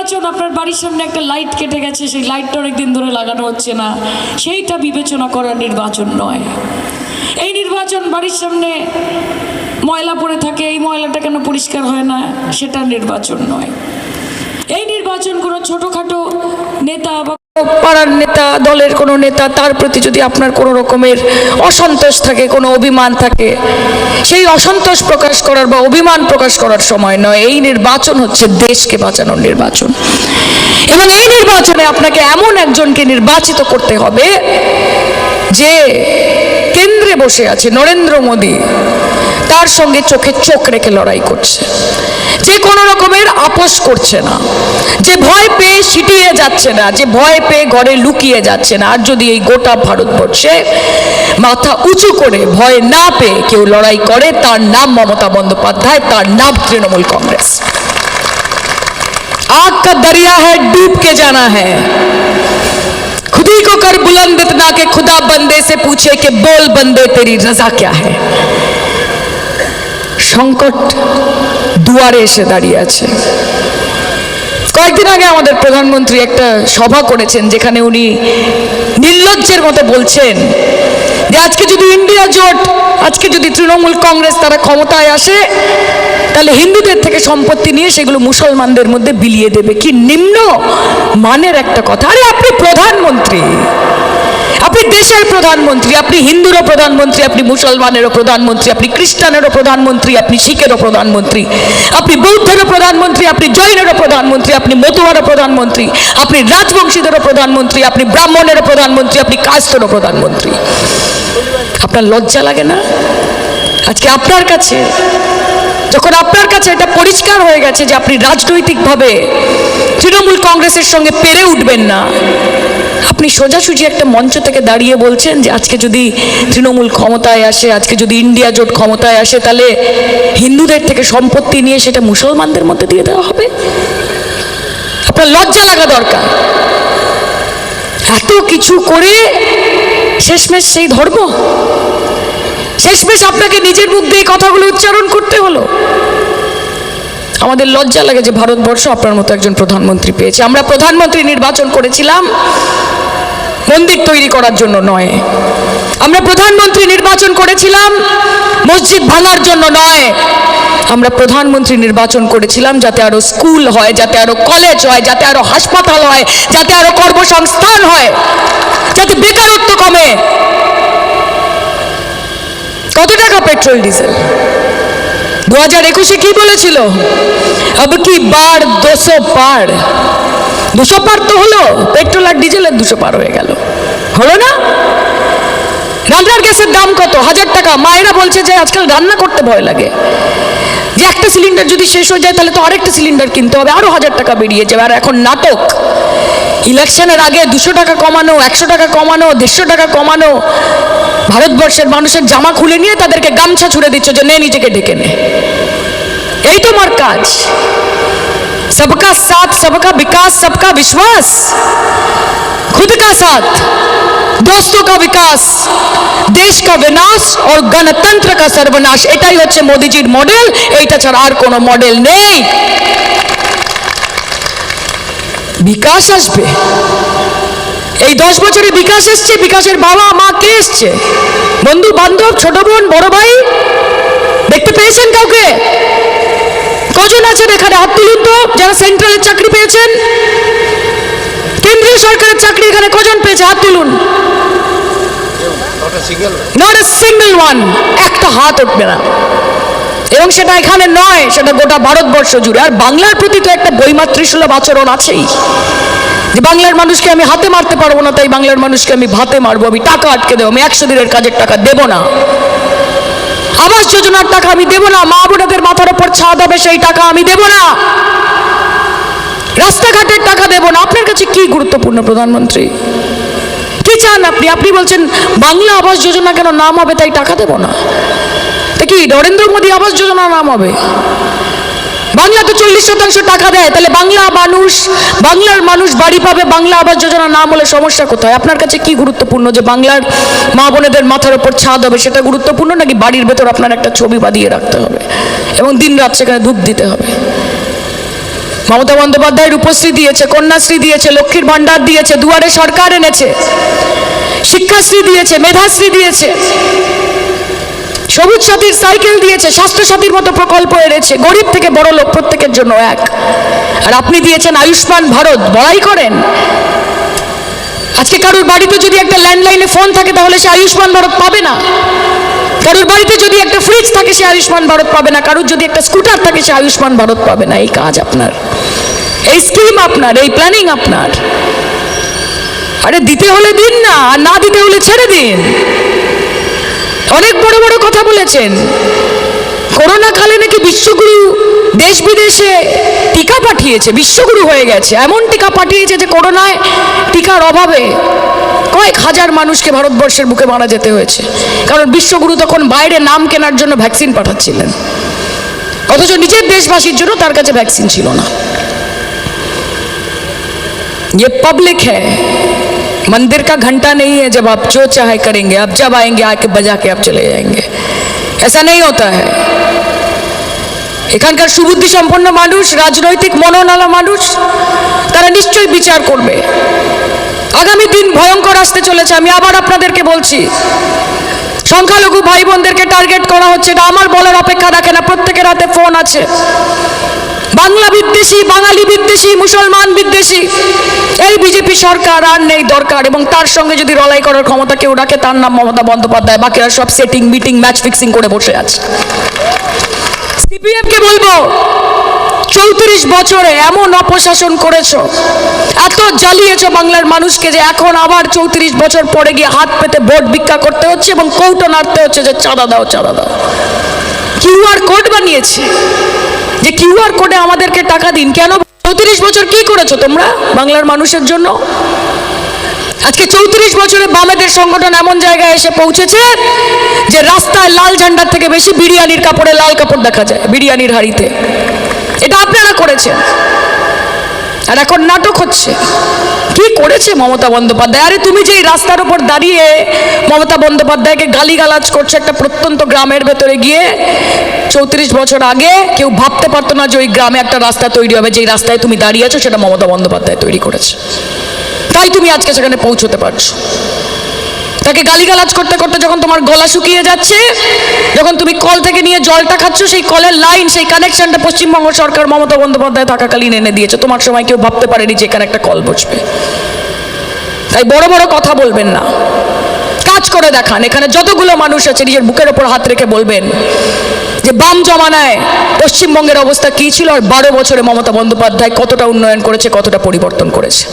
নির্বাচন আপনার বাড়ির সামনে একটা লাইট কেটে গেছে, সেই লাইটটা অনেকদিন ধরে লাগানো হচ্ছে না। সেইটা বিবেচনা করার নির্বাচন নয়। এই নির্বাচন বাড়ির সামনে ময়লা পড়ে থাকে, এই ময়লাটা কেন পরিষ্কার হয় না? সেটা নির্বাচন নয়। এই নির্বাচন কোনো ছোটোখাটো পাড়ার নেতা, দলের কোনো নেতা, তার প্রতি যদি আপনার কোনো রকমের অসন্তোষ থাকে, কোনো অভিমান থাকে, সেই অসন্তোষ প্রকাশ করার বা অভিমান প্রকাশ করার সময় নয়, এই নির্বাচন হচ্ছে দেশকে বাঁচানোর নির্বাচন। এবং এই নির্বাচনে আপনাকে এমন একজনকে নির্বাচিত করতে হবে, যে কেন্দ্রে বসে আছে নরেন্দ্র মোদী, তার সঙ্গে চোখে চোখ রেখে লড়াই করছে। যে কোনো রকমের আপোষ করছে না যে ভয় পেয়ে সিটিয়ে যাচ্ছে না যে ভয় পেয়ে ঘরে লুকিয়ে যাচ্ছে না আর যদি এই গোটা ভারতবর্ষে মাথা উঁচু করে ভয় না পেয়ে কেউ লড়াই করে তার নাম মমতা বন্দ্যোপাধ্যায় তার নাম তৃণমূল কংগ্রেস आग का दरिया है डूब के जाना है खुद ही को कर बुलंद इतना के खुदा बंदे से पूछे कि बोल बंदे तेरी रजा क्या है সংকট দুয়ারে এসে দাঁড়িয়ে আছে। কয়েকদিন আগে আমাদের প্রধানমন্ত্রী একটা সভা করেছেন, যেখানে উনি নির্লজ্জের মতো বলছেন যে, আজকে যদি ইন্ডিয়া জোট, আজকে যদি তৃণমূল কংগ্রেস তারা ক্ষমতায় আসে, তাহলে হিন্দুদের থেকে সম্পত্তি নিয়ে সেগুলো মুসলমানদের মধ্যে বিলিয়ে দেবে। কি নিম্ন মানের একটা কথা। আরে, আপনি প্রধানমন্ত্রী! আপনি দেশের প্রধানমন্ত্রী আপনি হিন্দুরও প্রধানমন্ত্রী আপনি মুসলমানেরও প্রধানমন্ত্রী আপনি খ্রিস্টানেরও প্রধানমন্ত্রী আপনি শিখেরও প্রধানমন্ত্রী আপনি বৌদ্ধেরও প্রধানমন্ত্রী আপনি জৈনেরও প্রধানমন্ত্রী আপনি মতুয়ারও প্রধানমন্ত্রী আপনি রাজবংশীদেরও প্রধানমন্ত্রী আপনি ব্রাহ্মণেরও প্রধানমন্ত্রী আপনি কাস্তেরও প্রধানমন্ত্রী আপনার লজ্জা লাগে না আজকে আপনার কাছে যখন আপনার কাছে এটা পরিষ্কার হয়ে গেছে যে আপনি রাজনৈতিকভাবে তৃণমূল কংগ্রেসের সঙ্গে পেরে উঠবেন না আপনি সোজাসুজি একটা মঞ্চ থেকে দাঁড়িয়ে বলছেন যে আজকে যদি তৃণমূল ক্ষমতায় আসে, আজকে যদি ইন্ডিয়া জোট ক্ষমতায় আসে, তাহলে হিন্দুদের থেকে সম্পত্তি নিয়ে সেটা মুসলমানদের মধ্যে দিয়ে দেওয়া হবে? আপনার লজ্জা লাগা দরকার। এত কিছু করে শেষমেশ সেই ধর্ম? শেষমেশ আপনাকে নিজের মুখ দিয়ে কথাগুলো উচ্চারণ করতে হলো। আমাদের লজ্জা লাগে যে ভারতবর্ষ আপনার মতো একজন প্রধানমন্ত্রী পেয়েছে। আমরা প্রধানমন্ত্রী নির্বাচন করেছিলাম, মন্দির তৈরি করার জন্য নয়। আমরা প্রধানমন্ত্রী নির্বাচন করেছিলাম, মসজিদ ভাঙার জন্য নয়। আমরা প্রধানমন্ত্রী নির্বাচন করেছিলাম যাতে আরও স্কুল হয়, যাতে আরও কলেজ হয়, যাতে আরও হাসপাতাল হয়, যাতে আরও কর্মসংস্থান হয়, যাতে বেকারত্ব কমে। কত টাকা পেট্রোল ডিজেল? দু হাজার একুশে কি বলেছিল? अब কি বার দুশো পার? দুশো পার তো হলো, পেট্রোল আর ডিজেলের দুশো পার হয়ে গেল। হলো না? রান্নার গ্যাসের দাম কত? হাজার টাকা। মায়েরা বলছে যে আজকাল রান্না করতে ভয় লাগে। যে একটা সিলিন্ডার যদি শেষ হয়ে যায়, তাহলে তো আরেকটা সিলিন্ডার কিনতে হবে। আরও হাজার টাকা বেরিয়ে যাবে। আর এখন নাটক। ইলেকশনের আগে দুশো টাকা কমানো, একশো টাকা কমানো, দেড়শো টাকা কমানো। ভারতবর্ষের মানুষের জামা খুলে নিয়ে তাদেরকে গামছা ছুড়ে দিচ্ছ যে নে নিজেকে ডেকে নে। এই তোমার কাজ सबका साथ सबका विकास सबका विश्वास खुद का साथ दोस्तों का विकास দেশ का विनाश और গণতন্ত্র का सर्वनाश এটাই হচ্ছে মোদিজির মডেল এইটা ছাড়া আর কোনো মডেল নেই বিকাশ আসবে এই দশ বছরে বিকাশ এসছে বিকাশের বাবা মা কে এসছে বন্ধু বান্ধব ছোট বোন বড় ভাই দেখতে পেয়েছেন কাউকে কজন আছেন এখানে? তো যারা সেন্ট্রালের চাকরি পেয়েছেন? কেন্দ্রীয় সরকারের চাকরি এখানে কজন পেয়েছে? হাত তুলুন। নট এ সিঙ্গেল ওয়ান একটা হাত উঠবে না। এবং সেটা এখানে নয় সেটা গোটা ভারতবর্ষ জুড়ে। আর বাংলার প্রতি তো একটা বৈমাতৃসুলভ আচরণ আছেই। যে বাংলার মানুষকে আমি হাতে মারতে পারব না তাই বাংলার মানুষকে আমি ভাতে মারবো। আমি টাকা আটকে দেবো। আমি একশো দিনের কাজের টাকা দেবো না। আবাস যোজনার টাকা আমি দেবো না। মা বোনেদের মাথার ওপর ছাদ হবে, সেই টাকা আমি দেবো না। রাস্তাঘাটের টাকা দেবো না। আপনার কাছে কি গুরুত্বপূর্ণ, প্রধানমন্ত্রী? কি চান আপনি? আপনি বলছেন, বাংলা আবাস যোজনা কেন নাম হবে, তাই টাকা দেবো না। তা কি নরেন্দ্র মোদী আবাস যোজনা নাম হবে? বাংলা তো চল্লিশ শতাংশ টাকা দেয়, তাহলে বাংলা মানুষ, বাংলার মানুষ বাড়ি পাবে, বাংলা আবাস যোজনা নাম হলে সমস্যা কোথায়? আপনার কাছে কি গুরুত্বপূর্ণ যে বাংলার মা বোনেদের মাথার ওপর ছাদ হবে, সেটা গুরুত্বপূর্ণ নাকি বাড়ির ভেতর আপনার একটা ছবি বাঁধিয়ে রাখতে হবে? এবং দিন রাত সেখানে ধূপ দিতে হবে? মমতা বন্দ্যোপাধ্যায় রূপশ্রী দিয়েছে, কন্যাশ্রী দিয়েছে, লক্ষ্মীর ভাণ্ডার দিয়েছে, দুয়ারে সরকার এনেছে, শিক্ষাশ্রী দিয়েছে, মেধাশ্রী দিয়েছে। সবুজ সাথীর সাইকেল দিয়েছে, স্বাস্থ্য সাথীর মতো প্রকল্প এনেছে, গরিব থেকে বড় লোক প্রত্যেকের জন্য এক। আর আপনি দিয়েছেন আয়ুষ্মান ভারত, বড়াই করেন। আজকে কারোর বাড়িতে যদি একটা ল্যান্ডলাইনে ফোন থাকে, তাহলে সে আয়ুষ্মান ভারত পাবে না। কারোর বাড়িতে যদি একটা ফ্রিজ থাকে, সে আয়ুষ্মান ভারত পাবে না। কারোর যদি একটা স্কুটার থাকে, সে আয়ুষ্মান ভারত পাবে না। এই কাজ আপনার। এই স্কিম আপনার, এই প্ল্যানিং আপনার। আরে দিতে হলে দিন না, আর না দিতে হলে ছেড়ে দিন। অনেক বড় বড় কথা বলেছেন করোনা কালে নাকি বিশ্বগুরু দেশ বিদেশে টিকা পাঠিয়েছে বিশ্বগুরু হয়ে গেছে এমন টিকা পাঠিয়েছে যে করোনায় টিকার অভাবে কয়েক হাজার মানুষকে ভারতবর্ষের বুকে মারা যেতে হয়েছে কারণ বিশ্বগুরু তখন বাইরে নাম কেনার জন্য ভ্যাকসিন পাঠাচ্ছিলেন অথচ নিজের দেশবাসীর জন্য তার কাছে ভ্যাকসিন ছিল না ये पब्लिक है मंदिर का घंटा नहीं है जब आप जो चाहे करेंगे आप जब आएंगे आके बजा के आप चले जाएंगे ऐसा नहीं होता है এখানকার সুবুদ্ধি সম্পন্ন মানুষ রাজনৈতিক মনোনালা মানুষ তারা নিশ্চয়ই বিচার করবে আগামী দিন ভয়ঙ্কর আসতে চলেছে আমি আবার আপনাদেরকে বলছি সংখ্যালঘু ভাই বোনদেরকে টার্গেট করা হচ্ছে এটা আমার বলার অপেক্ষা রাখে না প্রত্যেকের হাতে ফোন আছে বাংলা বিদ্বেষী বাঙালি বিদ্বেষী মুসলমান বিদ্বেষী এই বিজেপি সরকার আর নেই দরকার এবং তার সঙ্গে যদি রলাই করার ক্ষমতা কেউ রাখে, তার নাম মমতা বন্দ্যোপাধ্যায়। বাকিরা সব সেটিং মিটিং ম্যাচ ফিক্সিং করে বসে আছে। সিপিএমকে বলব, চৌত্রিশ বছরে এমন অপশাসন করেছ, এত জ্বালিয়েছ বাংলার মানুষকে যে এখন আবার চৌত্রিশ বছর পরে গিয়ে হাত পেতে ভোট ভিক্ষা করতে হচ্ছে এবং কৌটো নাড়তে হচ্ছে যে চাঁদা দাও চাঁদা দাও। কিউআর কোড বানিয়েছে। যে কিউআর কোডে আমাদেরকে টাকা দিন, কেন চৌত্রিশ বছর কি করেছ তোমরা বাংলার মানুষের জন্য? আজকে চৌত্রিশ বছরে বামেদের সংগঠন এমন জায়গায় এসে পৌঁছেছে যে রাস্তায় লাল ঝান্ডার থেকে বেশি বিরিয়ানির কাপড়ে লাল কাপড় দেখা যায়, বিরিয়ানির হাড়িতে। এটা আপনারা করেছেন। আর এখন নাটক হচ্ছে। করেছে মমতা বন্দ্যোপাধ্যায়? আরে তুমি যে রাস্তার উপর দাঁড়িয়ে মমতা বন্দ্যোপাধ্যায়কে গালিগালাজ করছে একটা প্রত্যন্ত গ্রামের ভেতরে গিয়ে, চৌত্রিশ বছর আগে কেউ ভাবতে পারতো না যে ওই গ্রামে একটা রাস্তা তৈরি হবে, যেই রাস্তায় তুমি দাঁড়িয়ে আছো সেটা মমতা বন্দ্যোপাধ্যায় তৈরি করেছে। তাই তুমি আজকে সেখানে পৌঁছতে পারছ। তাকে গালিগালাজ করতে করতে যখন তোমার গলা শুকিয়ে যাচ্ছে, যখন তুমি কল থেকে নিয়ে জলটা খাচ্ছ, সেই কলের লাইন, সেই কানেকশনটা পশ্চিমবঙ্গ সরকার মমতা বন্দ্যোপাধ্যায় থাকাকালীন এনে দিয়েছে। তোমার সময় কেউ ভাবতে পারেনি যে এখানে একটা কল বসবে। তাই বড় বড় কথা বলবেন না। কাজ করে দেখান। এখানে যতগুলো মানুষ আছে, নিজের বুকের ওপর হাত রেখে বলবেন যে বাম জমানায় পশ্চিমবঙ্গের অবস্থা কী ছিল আর বারো বছরে মমতা বন্দ্যোপাধ্যায় কতটা উন্নয়ন করেছে, কতটা পরিবর্তন করেছে।